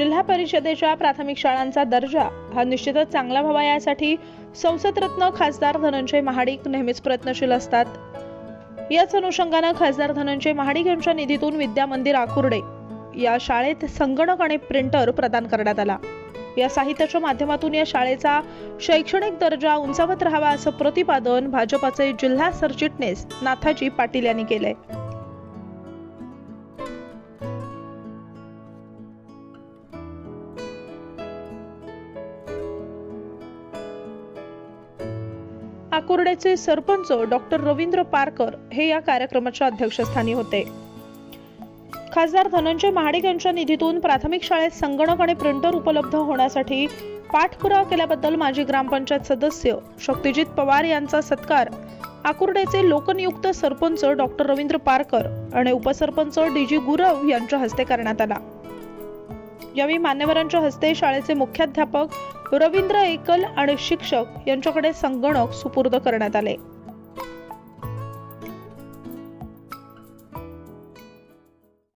जिल्हा परिषदेच्या प्राथमिक शाळांचा दर्जा हा निश्चितच चांगला व्हावा यासाठी संसदरत्न खासदार धनंजय महाडिक नेहमीच प्रयत्नशील असतात. याच अनुषंगानं खासदार धनंजय महाडिक यांच्या निधीतून विद्या मंदिर आकुर्डे या शाळेत संगणक आणि प्रिंटर प्रदान करण्यात आला. या साहित्याच्या माध्यमातून या शाळेचा शैक्षणिक दर्जा उंचावत राहावा असं प्रतिपादन भाजपाचे जिल्हा सरचिटणीस नाथाजी पाटील यांनी केलंय. आकुर्डेचे सरपंच डॉक्टर रवींद्र पारकर हे या कार्यक्रमाच्या अध्यक्षस्थानी होते. खासदार धनंजय महाडिक यांच्या निधीतून प्राथमिक शाळेत संगणक आणि प्रिंटर उपलब्ध होण्यासाठी पाठपुरावा केल्याबद्दल माजी ग्रामपंचायत सदस्य शक्तिजित पवार यांचा सत्कार आकुर्डेचे लोकनियुक्त सरपंच डॉक्टर रवींद्र पारकर आणि उपसरपंच डी जी गुरव यांच्या हस्ते करण्यात आला. यावेळी मान्यवरांच्या हस्ते शाळेचे मुख्याध्यापक रवींद्र एकल आणि शिक्षक यांच्याकडे संगणक सुपूर्द करण्यात आले.